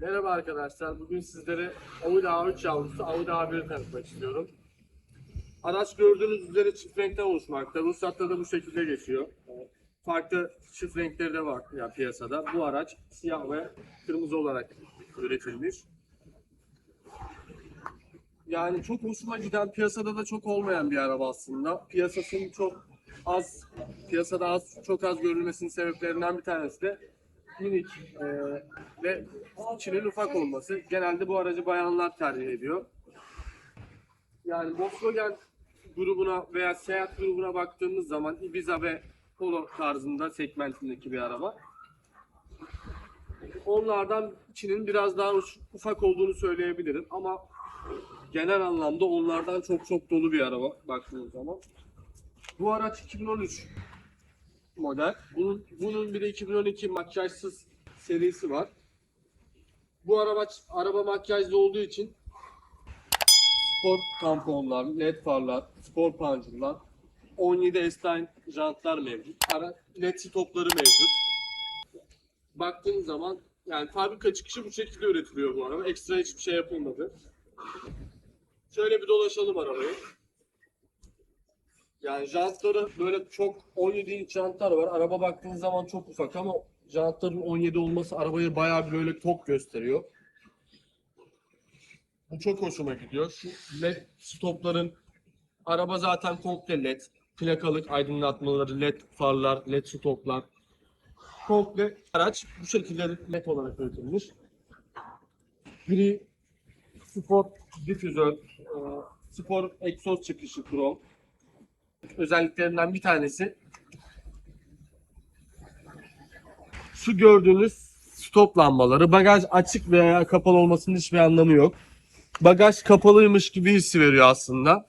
Merhaba arkadaşlar. Bugün sizlere Audi A3 yavrusu Audi A1'i tanıtmak istiyorum. Araç gördüğünüz üzere çift renkten oluşmakta. Ruhsatta da bu şekilde geçiyor. Farklı çift renkleri de var ya piyasada. Bu araç siyah ve kırmızı olarak üretilmiş. Yani çok hoşuma giden, piyasada da çok olmayan bir araba aslında. Piyasasının çok az, piyasada az, çok az görülmesinin sebeplerinden bir tanesi de minik e, ve içinin ufak olması. Genelde bu aracı bayanlar tercih ediyor. Yani Volkswagen grubuna veya Seat grubuna baktığımız zaman Ibiza ve Polo tarzında segmentindeki bir araba. Onlardan içinin biraz daha ufak olduğunu söyleyebilirim ama genel anlamda onlardan çok çok dolu bir araba baktığınız zaman. Bu araç 2013 model. Bunun, bunun bir de 2012 makyajsız serisi var. Bu araba araba makyajlı olduğu için spor tamponlar, led farlar, spor panjurlar, 17 S-Line jantlar mevcut. Ara, led stopları mevcut. Baktığınız zaman yani fabrika çıkışı bu şekilde üretiliyor bu araba. Ekstra hiçbir şey yapılmadı. Şöyle bir dolaşalım arabayı. Yani jantları böyle çok 17 inç jantlar var. Araba baktığınız zaman çok ufak ama jantların 17 olması arabayı bayağı bir böyle tok gösteriyor. Bu çok hoşuma gidiyor. Şu led stopların araba zaten komple led. Plakalık aydınlatmaları, led farlar, led stoplar. Komple araç bu şekilde led olarak üretilmiş. Gri spor difüzör, e, spor egzoz çıkışı krom özelliklerinden bir tanesi şu gördüğünüz stop lambaları. Bagaj açık veya kapalı olmasının hiçbir anlamı yok. Bagaj kapalıymış gibi hissi veriyor aslında.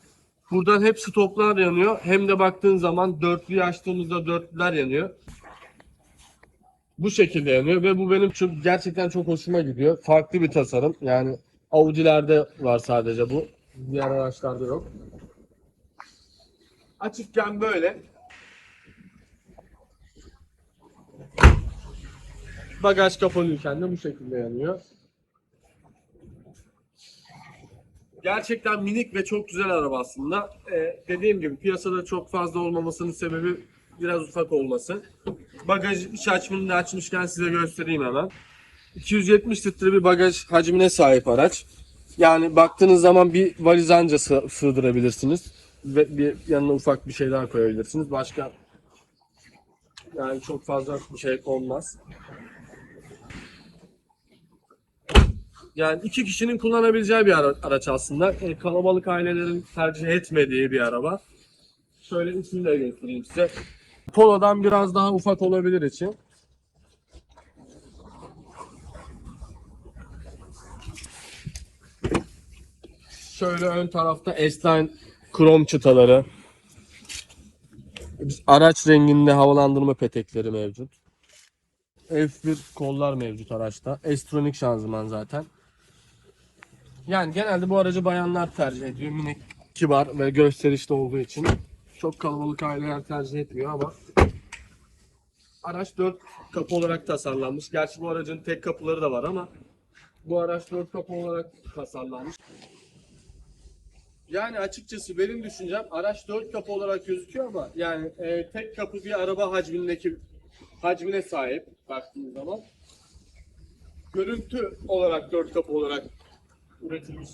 Buradan hep stoplar yanıyor. Hem de baktığın zaman dörtlüyü açtığımızda dörtlüler yanıyor. Bu şekilde yanıyor ve bu benim çok gerçekten çok hoşuma gidiyor. Farklı bir tasarım. Yani Audi'lerde var sadece bu. Diğer araçlarda yok. Açıkken böyle. Bagaj kapalıyken de bu şekilde yanıyor. Gerçekten minik ve çok güzel araba aslında. Ee, dediğim gibi piyasada çok fazla olmamasının sebebi biraz ufak olması. Bagaj iç hacmini de açmışken size göstereyim hemen. 270 litre bir bagaj hacmine sahip araç. Yani baktığınız zaman bir valiz anca sığ- sığdırabilirsiniz. Ve bir yanına ufak bir şey daha koyabilirsiniz. Başka yani çok fazla bir şey konmaz. Yani iki kişinin kullanabileceği bir ara- araç aslında. E, kalabalık ailelerin tercih etmediği bir araba. Şöyle ismini de göstereyim size. Polo'dan biraz daha ufak olabilir için. Şöyle ön tarafta S-Line krom çıtaları. Araç renginde havalandırma petekleri mevcut. F1 kollar mevcut araçta. S-Tronic şanzıman zaten. Yani genelde bu aracı bayanlar tercih ediyor. Minik, kibar ve gösterişli olduğu için. Çok kalabalık aileler tercih etmiyor ama araç 4 kapı olarak tasarlanmış. Gerçi bu aracın tek kapıları da var ama bu araç 4 kapı olarak tasarlanmış. Yani açıkçası benim düşüncem araç 4 kapı olarak gözüküyor ama yani e, tek kapı bir araba hacmindeki hacmine sahip baktığınız zaman. Görüntü olarak 4 kapı olarak üretilmiş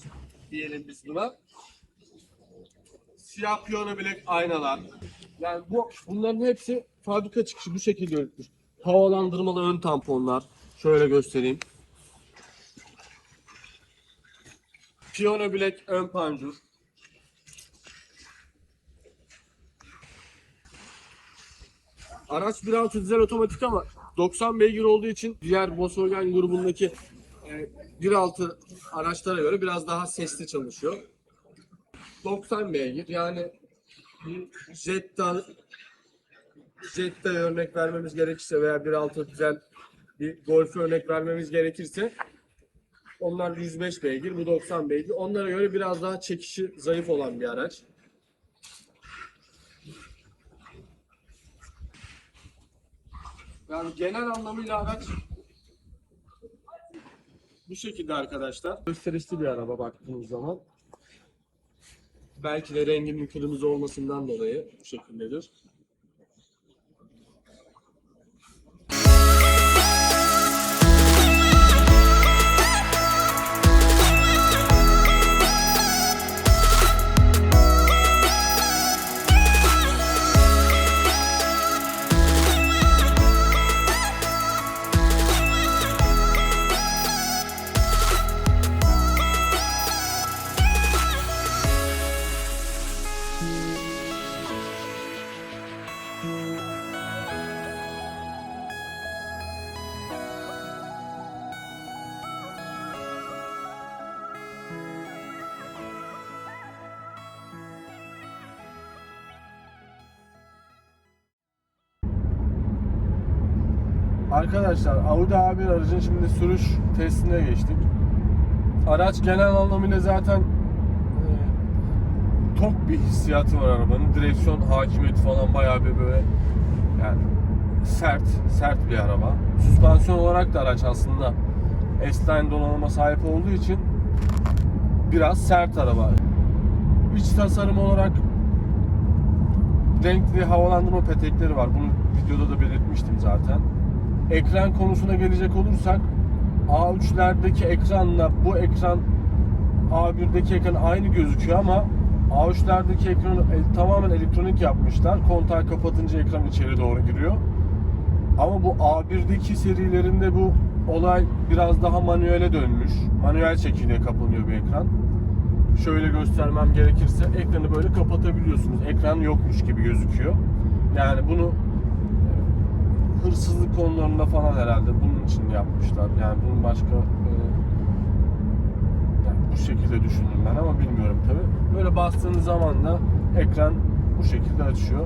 diyelim biz buna. Siyah piyano bilek aynalar. Yani bu bunların hepsi fabrika çıkışı bu şekilde üretilmiş. Havalandırmalı ön tamponlar. Şöyle göstereyim. Piyano bilek ön panjur. Araç 1.6 dizel otomatik ama 90 beygir olduğu için diğer Volkswagen grubundaki e, 1.6 araçlara göre biraz daha sesli çalışıyor. 90 beygir yani Jetta Jetta örnek vermemiz gerekirse veya 1.6 dizel bir Golf örnek vermemiz gerekirse onlar 105 beygir, bu 90 beygir. Onlara göre biraz daha çekişi zayıf olan bir araç. Yani genel anlamıyla araç Bu şekilde arkadaşlar. Gösterişli bir araba baktığınız zaman. Belki de renginin kırmızı olmasından dolayı bu şekildedir. Arkadaşlar Audi A1 aracın şimdi sürüş testine geçtik. Araç genel anlamıyla zaten e, tok bir hissiyatı var arabanın. Direksiyon hakimiyeti falan bayağı bir böyle yani sert, sert bir araba. Süspansiyon olarak da araç aslında S-Line donanıma sahip olduğu için biraz sert araba. İç tasarım olarak renkli havalandırma petekleri var. Bunu videoda da belirtmiştim zaten. Ekran konusuna gelecek olursak A3'lerdeki ekranla bu ekran A1'deki ekran aynı gözüküyor ama A3'lerdeki ekranı tamamen elektronik yapmışlar. Kontağı kapatınca ekran içeri doğru giriyor. Ama bu A1'deki serilerinde bu olay biraz daha manuele dönmüş. Manuel şekilde kapanıyor bir ekran. Şöyle göstermem gerekirse ekranı böyle kapatabiliyorsunuz. Ekran yokmuş gibi gözüküyor. Yani bunu hırsızlık konularında falan herhalde bunun için yapmışlar. Yani bunun başka e, yani bu şekilde düşündüm ben ama bilmiyorum tabi. Böyle bastığınız zaman da ekran bu şekilde açıyor.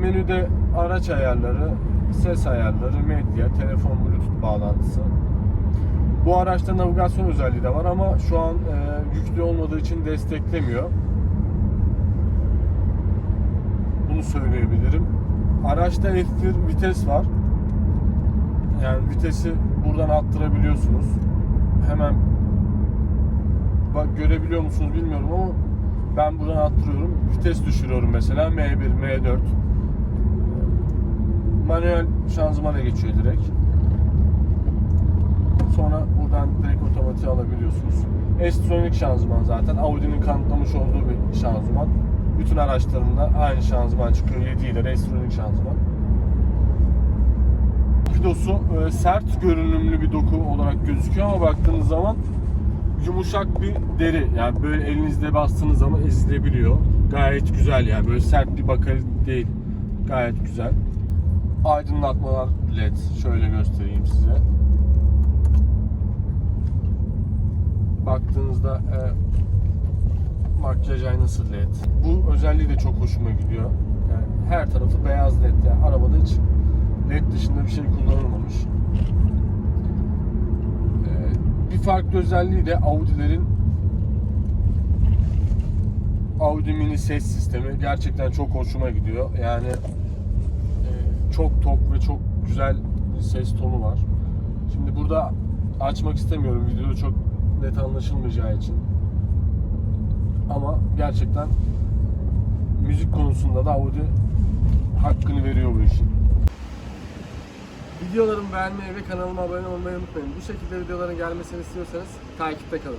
Menüde araç ayarları, ses ayarları, medya, telefon, bluetooth bağlantısı. Bu araçta navigasyon özelliği de var ama şu an e, yüklü olmadığı için desteklemiyor. Bunu söyleyebilirim. Araçta F1 vites var. Yani vitesi buradan attırabiliyorsunuz. Hemen bak görebiliyor musunuz bilmiyorum ama ben buradan attırıyorum. Vites düşürüyorum mesela M1, M4. Manuel şanzımana geçiyor direkt. Sonra buradan direkt otomatiğe alabiliyorsunuz. S-Tronic şanzıman zaten. Audi'nin kanıtlamış olduğu bir şanzıman. Bütün araçlarında aynı şanzıman çıkıyor. 7 ile S-Tronic şanzıman. Fidosu e, sert görünümlü bir doku olarak gözüküyor ama baktığınız zaman yumuşak bir deri. Yani böyle elinizde bastığınız zaman ezilebiliyor. Gayet güzel yani böyle sert bir bakır değil. Gayet güzel. Aydınlatmalar led. Şöyle göstereyim size. Baktığınızda e, makyaj aynası led. Bu özelliği de çok hoşuma gidiyor. Yani her tarafı beyaz led. Yani arabada hiç led dışında bir şey kullanılmamış. Ee, bir farklı özelliği de Audi'lerin Audi mini ses sistemi gerçekten çok hoşuma gidiyor. Yani e, çok tok ve çok güzel bir ses tonu var. Şimdi burada açmak istemiyorum videoda çok net anlaşılmayacağı için. Ama gerçekten müzik konusunda da Audi hakkını veriyor bu işin. Videolarımı beğenmeyi ve kanalıma abone olmayı unutmayın. Bu şekilde videoların gelmesini istiyorsanız takipte kalın.